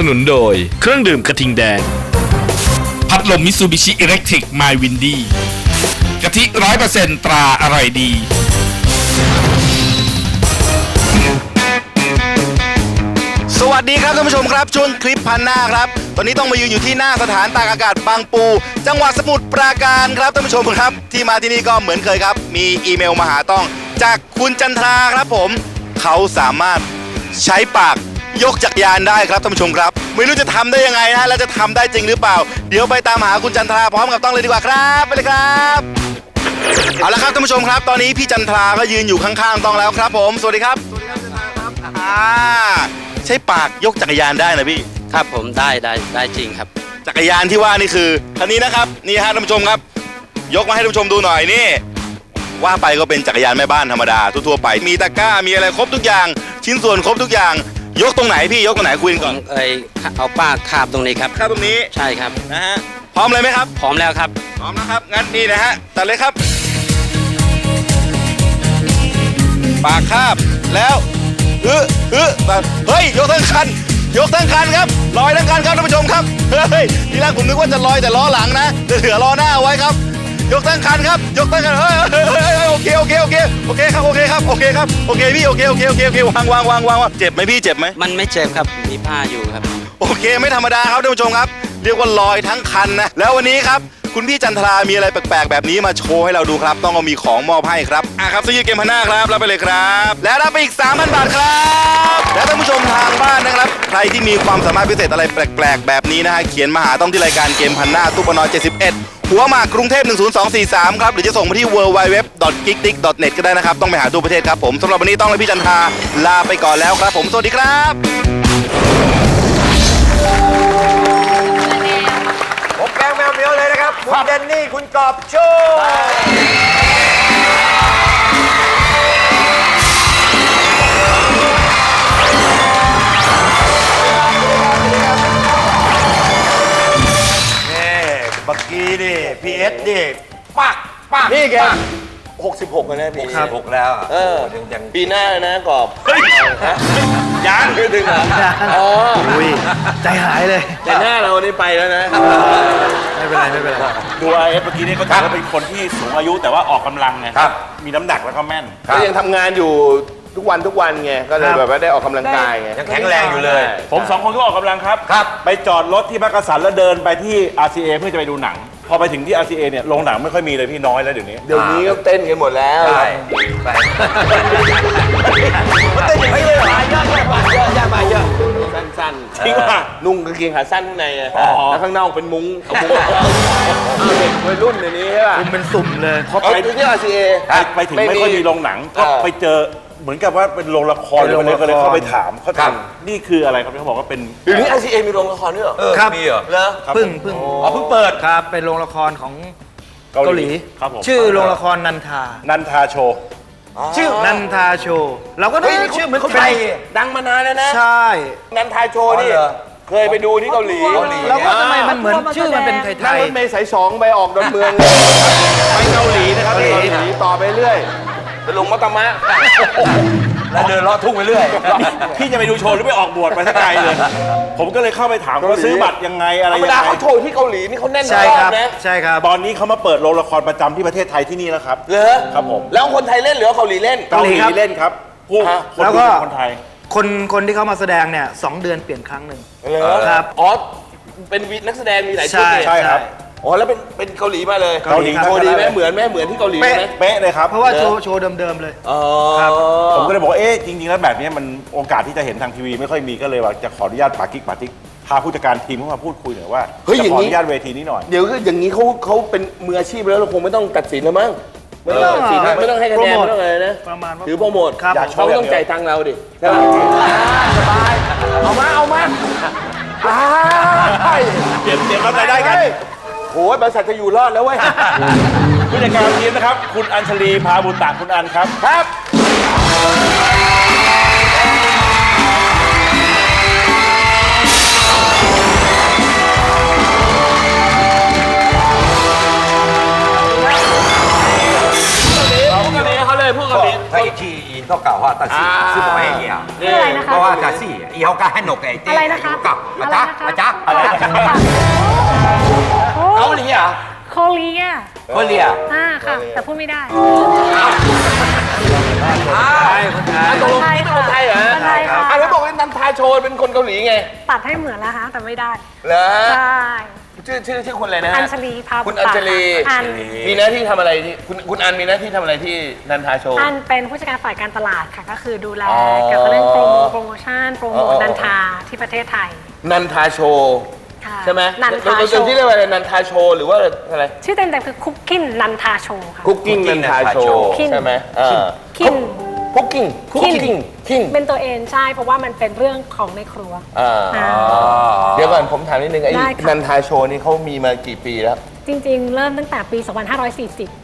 สนุนโดย เครื่องดื่มกระทิงแดง พัดลมมิซูบิชิอิเล็กทริกไมวินดี้กะทิร้อยเปอร์เซ็นตราอร่อยดี สวัสดีครับท่านผู้ชมครับช่วงคลิปพันหน้าครับ ตอนนี้ต้องมายืนอยู่ที่หน้าสถานตากอากาศบางปู จังหวัดสมุทรปราการครับท่านผู้ชมครับ ที่มาที่นี่ก็เหมือนเคยครับ มีอีเมลมาหาต้อง จากคุณจันทราครับผม เขาสามารถใช้ปาก ยกจักรยานได้ครับท่านผู้ชมครับ ไม่รู้จะทำได้ยังไงนะและจะทำได้จริงหรือเปล่า เดี๋ยวไปตามหาคุณจันทราพร้อมกับต้องเลยดีกว่าครับไปเลยครับเอาละครับท่านผู้ชมครับ ตอนนี้พี่จันทราก็ยืนอยู่ข้างๆต้องแล้วครับ ผมสวัสดีครับสวัสดีครับจันทราครับอ่าใช้ปากยกจักรยานได้นะพี่ครับผมได้ได้ได้จริงครับ จักรยานที่ว่านี่คือคันนี้นะครับนี่ฮะท่านผู้ชมครับ ยกมาให้ท่านผู้ชมดูหน่อยนี่ว่าไปก็เป็นจักรยานแม่บ้านธรรมดาทั่วๆไป มีตะกร้ามีอะไรครบทุกอย่าง ชิ้นส่วนครบทุกอย่าง ยกตรงไหนพี่ยกตรงไหนคุยกันผก่อนมเอ้ยเอาป้ากคาบตรงนี้ครับ ครับตรงนี้ใช่ครับนะฮะพร้อมเลยไหมครับ พร้อมแล้วครับ พร้อมนะครับ งั้นนี่นะฮะตัดเลยครับ ปากคาบแล้วฮึฮึแบบเฮ้ยยกทั้งคัน ยกทั้งคันครับลอยทั้งคันครับท่านผู้ชมครับเฮ้ยทีแรกผมนึกว่าจะลอยแต่ล้อหลังนะจะเหลือล้อหน้าเอาไว้ครับ ยกทั้งคันครับ ยกทั้งคันเฮ้ยเฮ้ยเฮ้ยเฮ้ยโอเคโอเคโอเคโอเคครับโอเคครับโอเคครับโอเคพี่โอเคโอเคโอเคโอเควางวางวางวางวางเจ็บไหมพี่เจ็บไหมมันไม่เจ็บครับมีผ้าอยู่ครับ โอเคไม่ธรรมดาครับท่านผู้ชมครับ เรียกว่าลอยทั้งคันนะแล้ววันนี้ครับ คุณพี่จันทรามีอะไรแปลกๆ แบบนี้มาโชว์ให้เราดูครับ ต้องเอามีของมอบให้ครับอะครับซื้อยืดเกมพันหน้าครับรับไปเลยครับ และรับไปอีก 3,000 บาทครับ และท่านผู้ชมทางบ้านนะครับ ใครที่มีความสามารถพิเศษอะไรแปลกๆ แบบนี้นะฮะเขียนมาหาต้องที่รายการเกมพันหน้าตู้ปน71หัวหมากกรุงเทพ 10243 ครับ หรือจะส่งมาที่ www.geektik.net ก็ได้นะครับ ต้องไปหาตู้ประเทศครับผมสำหรับวันนี้ต้องและพี่จันทราลาไปก่อนแล้วครับผม สวัสดีครับผมแกงแมวเมียวเลยนะ ครับคุณเดนนี่คุณกอบโชว์นี่เมื่อกี้นี่พีเอสนี่ปักปักนี่แก66แล้วนะพี่66แล้วอะเออยังยังปีหน้านะกอบ ยัง ไม่ถึงเหรออ๋ออุ้ยใจหายเลย แต่หน้าเรานี่ไปแล้วนะ ไม่เป็นไรไม่เป็นไร ดูไอเอฟเมื่อกี้นี่เขาถือว่าเป็นคนที่สูงอายุแต่ว่าออกกำลังไงครับ มีน้ำหนักแล้วก็แม่น ก็ยังทำงานอยู่ทุกวันทุกวันไง ก็เลยแบบว่าได้ออกกำลังกายไง ยังแข็งแรงอยู่เลย ผมสองคนก็ออกกำลังครับ ครับ ไปจอดรถที่มักกะสันแล้วเดินไปที่ RCA เพื่อจะไปดูหนัง พอไปถึงที่ RCA เนี่ยโรงหนังไม่ค่อยมีเลยพี่น้อยแล้วเดี๋ยวนี้ เดี๋ยวนี้ก็เต้นกันหมดแล้วใช่ไปมันเต้นอย่างนี้เลยเหรอเยอะเยอะเยอะเยอะสั้นจริงป่ะๆนุ่งกางเกงขาสั้นข้างในอะอ๋อแล้วข้างนอกเป็นมุ้งเอามุ้งเอาเด็กวัยรุ่นเดี๋ยวนี้ใช่ป่ะคุมเป็นสุ่มเลยพอเอาไปดูที่ RCA ไปไปถึงไม่ค่อยมีโรงหนังก็เออไปเจอ เหมือนกับว่าเป็นโรงละครเป็นโรงเลยละคร ก็เลยเข้าไปถามเขาครัถาบมนี่คืออะไรครับเขาบอกว่าเป็น เดี๋ยวนี้ RCA มีโรงละครด้วยเหรอเออครับ มีเหรอเหรอ ครับ เพึ่งเพึ่งอ๋อเพิ่งเปิด ครับเป็นโรงละครของเกาเกาหหลีลีครับผมชื่อโรงละครนันทา นันทาโชว์ ชื่อนันทาโชว์เราก็นึกเฮ้ยชื่อเหมือนเขาไทยดังมานานแล้วนะ ใช่ นันทายโชว์นี่ อ๋อเหรอ เคยไปดูที่เกาหลีเกาหลี เราก็ทำไมมันเหมือนชื่อมันเป็นไทนั่งยรถเมล์สายสองไปออกดอนเมืองไปเกาหลีนะครับเกาหลีเกาหลีต่อไปเรื่อย ไปลงมัตตมะแล้วเดินเลาะทุ่งไปเรื่อยพี่จะไปดูโชว์หรือไปออกบวชไปสักไกลเลย ผมก็เลยเข้าไปถามเขาซื้อบัตรยังไงอะไรธรรมยังดาไงเขาโชว์ที่เกาหลีนี่เขาแน่นๆใช่ครับนะใช่ครับ ตอนนี้เขามาเปิดโรงละครประจำที่ประเทศไทยที่นี่แล้วครับ เหรอครับผม แล้วคนไทยเล่นหรือว่าเกาหลีเล่น เกาหลีครับเล่นครับผู้ฮะ คนแล้วดูก็เป็นคนไทย คนคนที่เขามาแสดงเนี่ยสองเดือนเปลี่ยนครั้งหนึ่ง เหรอครับ อ๋อเป็นวินักแสดงมีหลายชุดใช่เนี่ยใช่ครับ อ๋อแล้วเป็นเป็นเกาหลีมาเลยเกาหลีครับ โชว์ดีไหมเหมือนไหมเหมือนที่เกาหลีเป๊ะไหมเป๊ะเลยครับ เพราะว่าโชว์โชว์เดิมๆเลย อ๋อ ครับ ผมก็เลยบอกว่าเอ๊ะจริง ๆ แล้วแบบนี้มันโอกาสที่จะเห็นทางทีวีไม่ค่อยมีก็เลยว่าจะขออนุญาตปากิ๊กปากิ๊กพาผู้จัดการทีมเข้ามาพูดคุยหน่อยว่าเฮ้ยจะอย่าของอนี้นุญาตเวทีนี้หน่อย เดี๋ยวก็อย่างนี้เขาเขาเป็นมืออาชีพแล้วเราคงไม่ต้องตัดสินแล้วมั้งไม่ต้องตัดสินนะไม่ต้องให้คะแนนโปรโมทไม่ต้องอะไรนะประมาณว่าถือโปรโมทครับ อยากโชเขาว์ก็ต้องจ่ายตังค์เราดิใช่ไหมสบายเอามาเอามาอ้ายเปลี่ยนเปลี่ยนรายได้กัน โอ้ยบริษัทจะอยู่รอดแล้วเว้ย ผู้จัดการทีมนะครับ คุณอัญชลีพาบุตรตาคุณอันครับ ครับพูดเกาหลีเขาเลยพูดเกาหลีถ้าอีกจีอินก็เก่าว่าตัดสินซึ่งบอกเองอะคืออะไรนะคะ เพราะว่าตัดสินอีเขาก็ให้หนกไอ้เต้อะไรนะคะ กับอะอาไรจ๊ะนะคะอาจ๊ะอะไรนะโอ้ โคเรียเกาหลีอะอ่าค่ะ แต่พูดไม่ได้ใช่คนไทยตกลงนี่เป็นคนไทยเหรอคนไทยค่ะอะแล้วบอกว่านันทาโชว์เป็นคนเกาหลีไง ตัดให้เหมือนแล้วฮะแต่ไม่ได้เหรอใช่ชื่อชื่อชื่อคนอะไรนะฮะอัญชลีพาคุณอัญชลีอันมีหน้าที่ทำอะไรที่คุณคุณอันมีหน้าที่ทำอะไรที่นันทาโชว์อันเป็นผู้จัดการฝ่ายการตลาดค่ะ ก็คือดูแลอ๋อเกี่ยวกับเรื่องโปรโมโปรโมชั่นโปรโมอ๋ทอนันทาที่ประเทศไทย นันทาโชว์ค่ะ ใช่ไหมนันทาเราโชจะว์ที่เรียกว่าอะไรนันทาโชว์หรือว่าอะไรชื่อเต็มๆคือคุกกิ้นนันทาโชว์ค่ะ คุกกิ้งนันทาโชว์ Cooking ใช่ไหมอ่าคิน คุกกิ้งคุกกิ้งคิงเป็นตัวเองใช่ เพราะว่ามันเป็นเรื่องของในครัว อ่าอ่า เดี๋ยวก่อนผมถามนิดนึงไอ้ได้ค่ะ นันทาโชว์นี่เขามีมากี่ปีแล้ว จริงๆ เริ่มตั้งแต่ปี 2540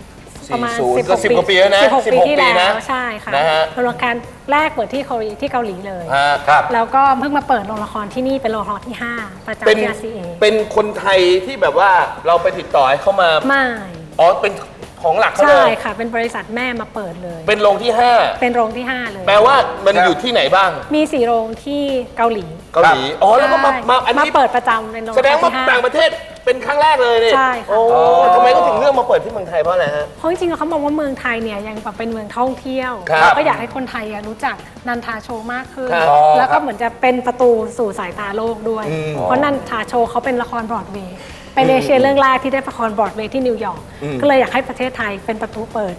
ประมาณ40 16ก็10กว่าปีแล้วนะ16 ปี16ที่ปีแล้นะวใช่ค่ะนะฮะ โรงละครแรกเปิดที่เกาหลีที่เกาหลีเลยฮะครับ แล้วก็เพิ่งมาเปิดโรงละครที่นี่เป็นโรงละครที่ 5 ประจำเป็นที่ RCA เป็นคนไทยที่แบบว่าเราไปติดต่อให้เขามา ไม่อ๋อ เป็นของหลักเขาเลใช่ย ค่ะ เป็นบริษัทแม่มาเปิดเลย เป็นโรงที่ เป็นโรงที่ 5 เลย 5 แปลว่ามันอยู่ที่ไหนบ้าง มีสี่โรงที่เกาหลีเกาหลี อ๋อ แล้วก็มา ใช่มาอันนี้ เปิดประจำเป็นโรงละครแสดงว่าที่ห้ต่างประเทศ เป็นครั้งแรกเลยเนี่ยใช่ค่ะ โอ้ทำไมก็ถึงเลือกมาเปิดที่เมืองไทยเพราะอะไรฮะ เพราะจริงๆแล้วเขามองว่าเมืองไทยเนี่ยยังแบบเป็นเมืองท่องเที่ยว ครับก็อยากให้คนไทยอะรู้จักนันทาโชว์มากขึ้น ครับแล้วก็เหมือนจะเป็นประตูสู่สายตาโลกด้วยเพราะนันทาโชว์เขาเป็นละครบรอดเวย์เป็นเอเชียเรื่องแรกที่ได้ละครบรอดเวย์ที่นิวยอร์กก็เลยอยากให้ประเทศไทยเป็นประตูเปิด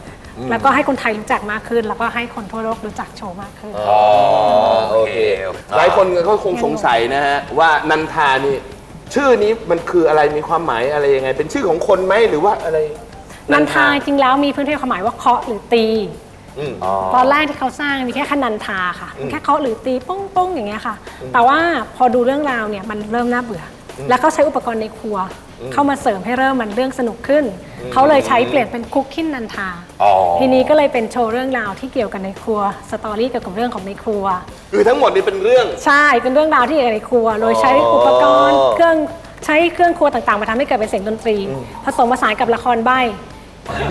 แล้วก็ให้คนไทยรู้จักมากขึ้น แล้วก็ให้คนทั่วโลกรู้จักโชว์มากขึ้น อ๋อโอเค หลายคนก็คงสงสัยนะฮะว่านันทานี่ ชื่อนี้มันคืออะไรมีความหมายอะไรยังไง เป็นชื่อของคนไหมหรือว่าอะไรนันทาจริงแล้วมีพื้นที่ความหมายว่าเคาะหรือตี อืม ตอนแรกที่เขาสร้างมีแค่ขนันทาค่ะมีแค่เคาะหรือตีป้องป้องอย่างเงี้ยค่ะ แต่ว่าพอดูเรื่องราวเนี่ยมันเริ่มน่าเบื่ออแล้วเขาใช้อุปกรณ์ในครัว เข้ามาเสริมให้เริ่มมันเรื่องสนุกขึ้น เขาเลยใช้เปลี่ยนเป็นคุกกิ้นนันทา ทีนี้ก็เลยเป็นโชว์เรื่องราวที่เกี่ยวกับในครัวสตอรี่เกี่ยวกับเรื่องของในครัว คือทั้งหมดนี่เป็นเรื่อง ใช่เป็นเรื่องราวที่เกี่ยวกับในครัว โดยใช้อุปกรณ์เครื่องใช้เครื่องครัวต่างๆมาทำให้เกิดเป็นเสียงดนตรี ผสมผสานกับละครใบ้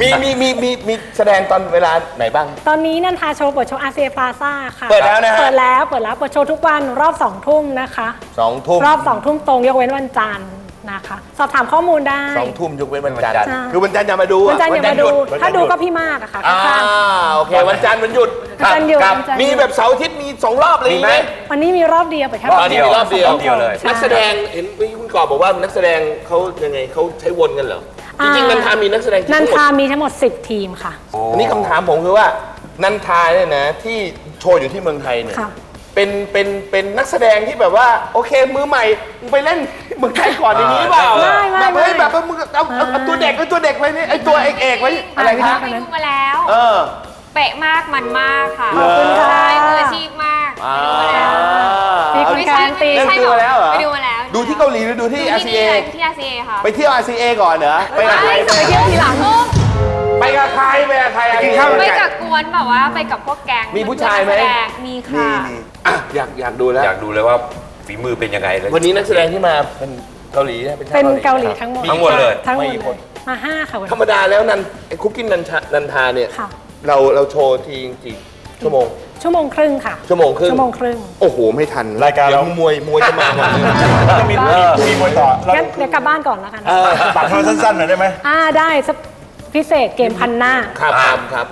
มีมีมีมีมีแสดงตอนเวลาไหนบ้าง ตอนนี้นันทาโชว์เปิดโชว์อาเซียพลาซ่าค่ะเปิดแล้วนะฮะ เปิดแล้วเปิดแล้วเปิดโชว์ทุกวันรอบสองทุ่มนะคะ สองทุ่มรอบสองทุ่มตรงยกเว้นวันจันทร์ นะคะ สอบถามข้อมูลได้ สองทุ่มยกเว้นวันจันทร์ใช่ คือวันจันทร์อย่ามาดูวันจันทร์อย่ามาดูถ้าดูก็พี่มากอะค่ะอ่าข้าง โอเควันจันทร์วันหยุดวันจันทร์หยุดครับวันจันทร์หยุดมีแบบเสาร์อาทิตย์มีสองรอบเลยไหม ๆวันนี้มีรอบเดียวเปิดแค่รอบเดียวรอบเดียวสงทุ่มนักแสดงเห็นคุณกอบบอกว่านักแสดงเขายังไงเขาใช้วนกันเหรอจริงๆนันทามีนักแสดงกี่นันทั้งหมดทามีทั้งหมด 10 ทีมค่ะ อันนี้คำถามผมคือว่านันทาเนี่ยนะที่โชว์อยู่ที่เมืองไทยเนี่ยค่ะ เป็นเป็นเป็นนักแสดงที่แบบว่า โอเคมือใหม่มึงไปเล่นเมืองไทยก่อนอย่างนี้เปล่าไม่ไม่แบบเฮ้ยไม่แบบว่ามึงเอาเอาเอาตัวเด็กเอาตัวเด็กไว้นี่ไอตัวเอกเอกไว้อะไรอ่านะคไปบดูมาแล้ว เออ เป๊ะมากมันมากค่ะขอบคุณค่ะ ใช่มืออาชีพมากอ่ามีคนไม่กาใช่รันตีไม่ใช่เล่นดูมาแล้วเหรอ ไปดูมาแล้วดูที่เกาหลีหรือดูที่ ดู RCA เลยที่ RCA ค่ะไปเที่ยว RCA ก่อนเหรอ ไปกับใคร ไปเที่ยวทีหลังไป กับใครไปกับใครกินข้าวมันไปไก่กับกวนแบบว่าไปกับพวกแก๊งมีผู้ชายไหม นักแสดงมีค่ะ อะอยากอยากดูแล้ว อยากดูเลยว่าฝีมือเป็นยังไงเลย วันนี้นักแสดงที่มาเป็นเกาหลีนะเป็นชาวเป็นเกาเกาหหลีลีทั้งหมดทั้งหมดเลย ทั้งหมดไม่เลกี่คนยมาห้าค่ะวันธรนี้รมดาแล้วนันไอ้คุกกิ้นนันชานันทาเนี่ยค่ะ เราเราโชว์ทีกี่ชั่วโมง ชั่วโมงครึ่งค่ะ ชั่วโมงครึ่ง ชั่วโมงครึ่งโอ้โห ไม่ทันรายการเดี๋ยวเรามวยมวยจะมาก่อนจะมีมีมวยต่อเรางั้นเดี๋ยวกลับบ้านก่อนแล้วกัน ตัดให้มันสั้นๆหน่อยได้ไหมอ่าได้สัก พิเศษเกมพันหน้า ครับครับครับ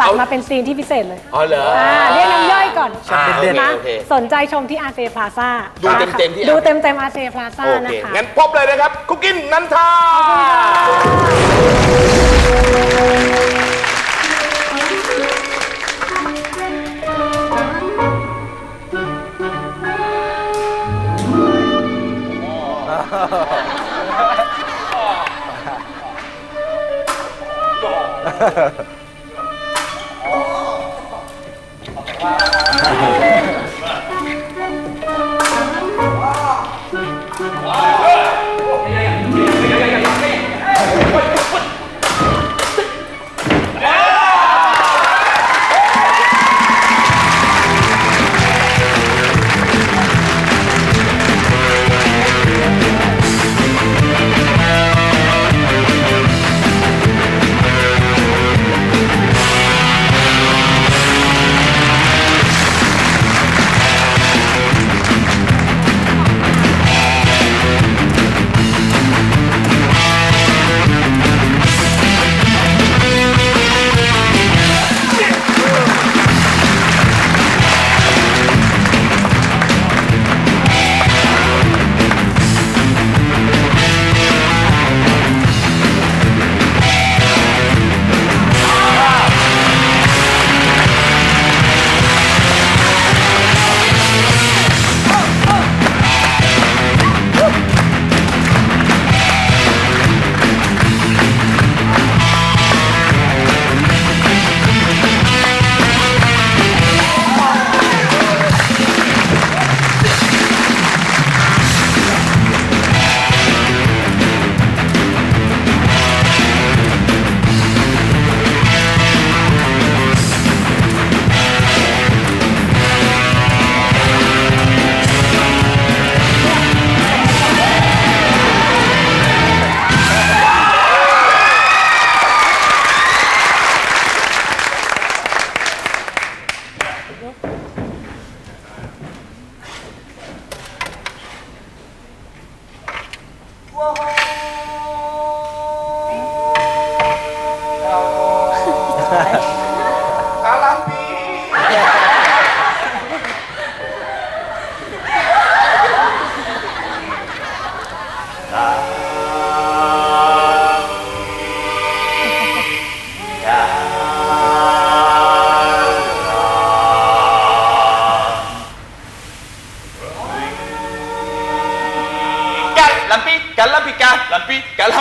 ตัดมาเป็นซีนที่พิเศษเลยอ๋อเหรออ่าเรียกน้ำย่อยก่อนอ่าโอเคนะโอเคสนใจชมที่อาเซียพลาซ่าดูเต็มๆที่ ดูเต็มเต็มอาเซียพลาซ่าโอนะเค คะ งั้นพบเลยนะครับ คุกกิ้นนันทาค 감사합니다.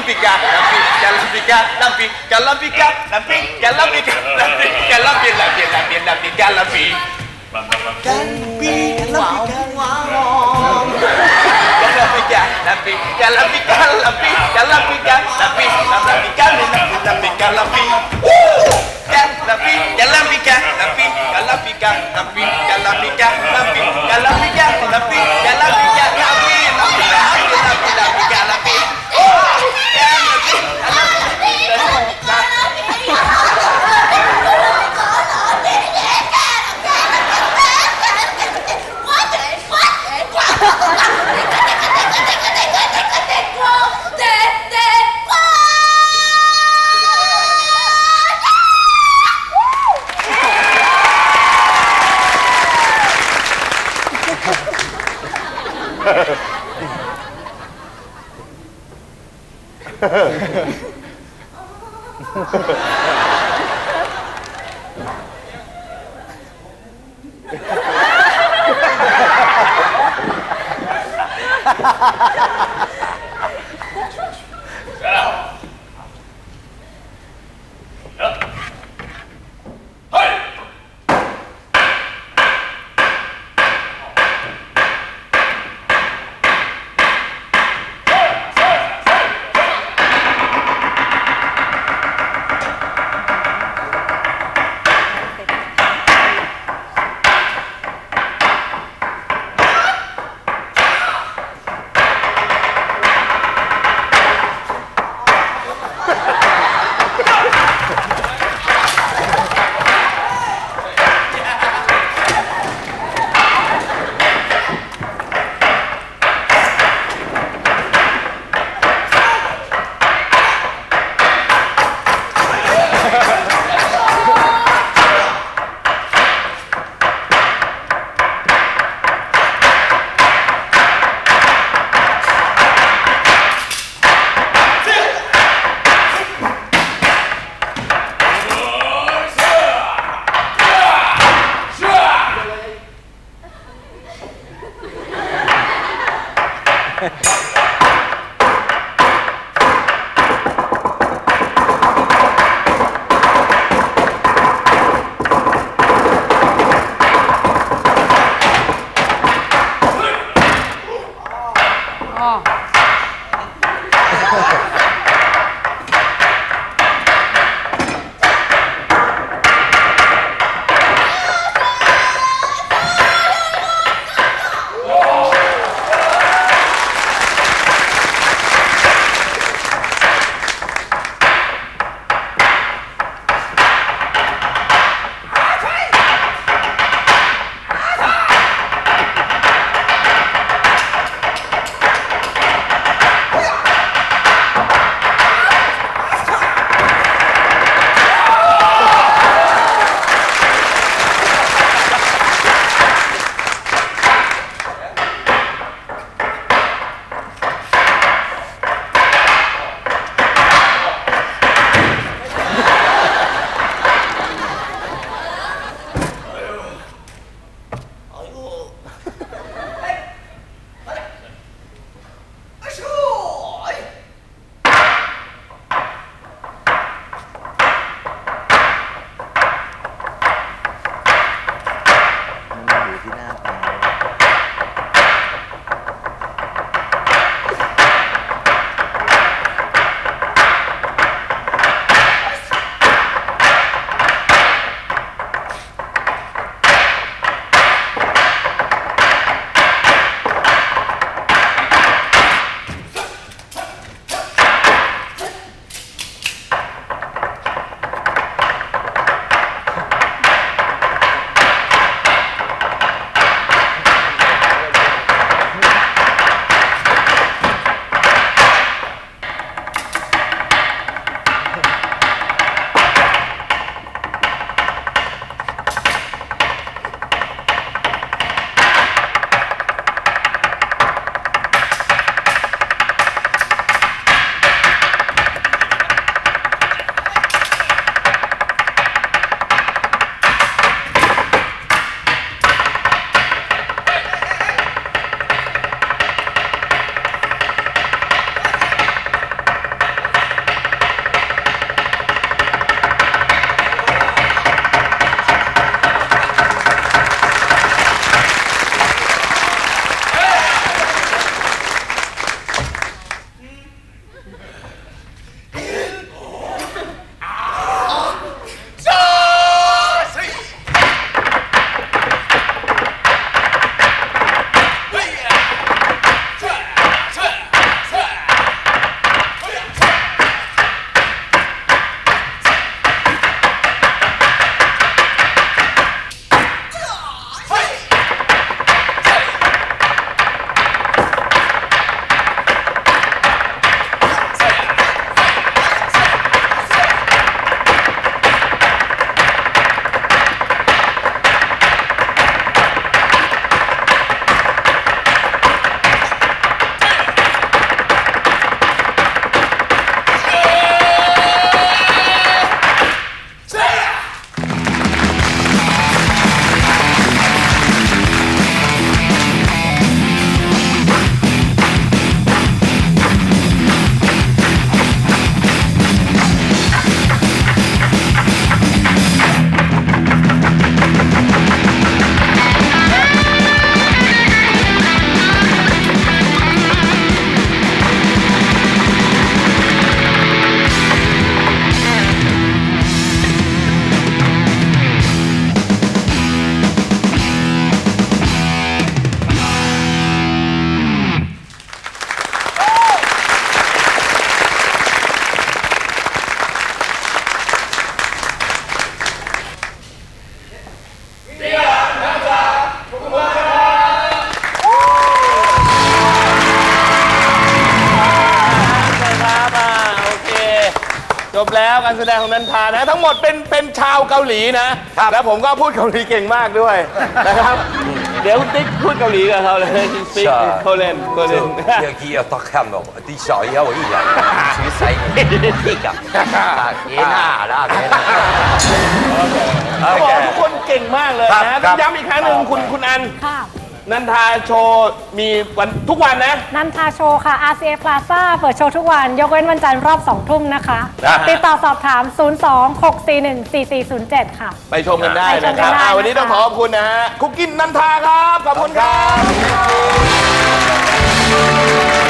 bika lampik dalam bika lampik dalam bika lampik dalam bika lampik dalam bika lampik lampik lampik dalam bika Dalam bika, dalam bika, Ha ha ha ha ha! แล้วการแสดงของนันทานะ ทั้งหมดเป็นเป็นชาวเกาหลีนะ แล้วผมก็พูดเกาหลีเก่งมากด้วยนะครับ เดี๋ยวคุณติ๊กพูดเกาหลีกับเขาเลยติ๊กเขาเล่นเขาเล่น 여기 어떡하노? 네 샤이야 오이야. 주사이 피가. 개나라 개나. เขาบอกว่าทุกคนเก่งมากเลยนะต้องย้ำอีกครั้งหนึ่งคุณคุณอัน ค่ะ นันทาโชว์มีวันทุกวันนะ นันทาโชว์ค่ะ RCA Plaza เปิดโชว์ทุกวัน ยกเว้นวันจันทร์รอบ 2 ทุ่มนะคะ นะฮะ ติดต่อสอบถาม 02-641-4407 ค่ะ ไปชมกันได้ไปชนะมคกัรับนได้อ่าวันนี้นะคะต้องขอขอบคุณนะฮะคุกกินนันทาครับ ขอบคุณครับ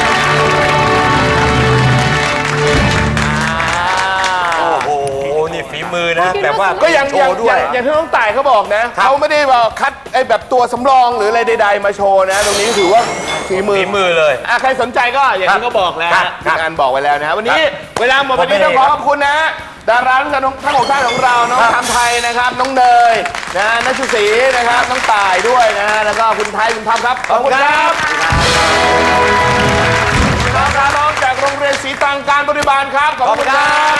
มือนะแบบว่าก็อย่างโชอย่างว์ด้วยอย่างอย่างที่น้องต่ายเขาบอกนะเขาไม่ได้ว่าคัดไอ้แบบตัวสำรองหรืออะไรใด ๆ มาโชว์นะ ตรงนี้ถือว่าฝีมือฝีมือเลย อะใครสนใจก็อย่างที่เขาบอกแล้วครับทีมงานบอกไว้แล้วนะฮะวันนี้ครับเวลาหมดวันนี้ผมไม่ต้องขอขอบคุณนะฮะดาราทั้งทั้งทั้งหกท่านของเราน้องทำไทยนะครับ น้องเนยนะนัชชุศรีนะครับน้องต่ายด้วยนะฮะแล้วก็คุณไทยคุณพับครับขอบคุณครับน้องน้องจาก โรงเรียนศรีตรังการบริบาลครับ ขอบคุณครับ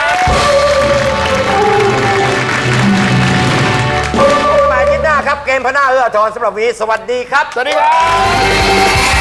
หมายที่หน้าครับ เกมพน้าเอื้อทอนสำหรับวีสวัสดีครับ สวัสดีครับ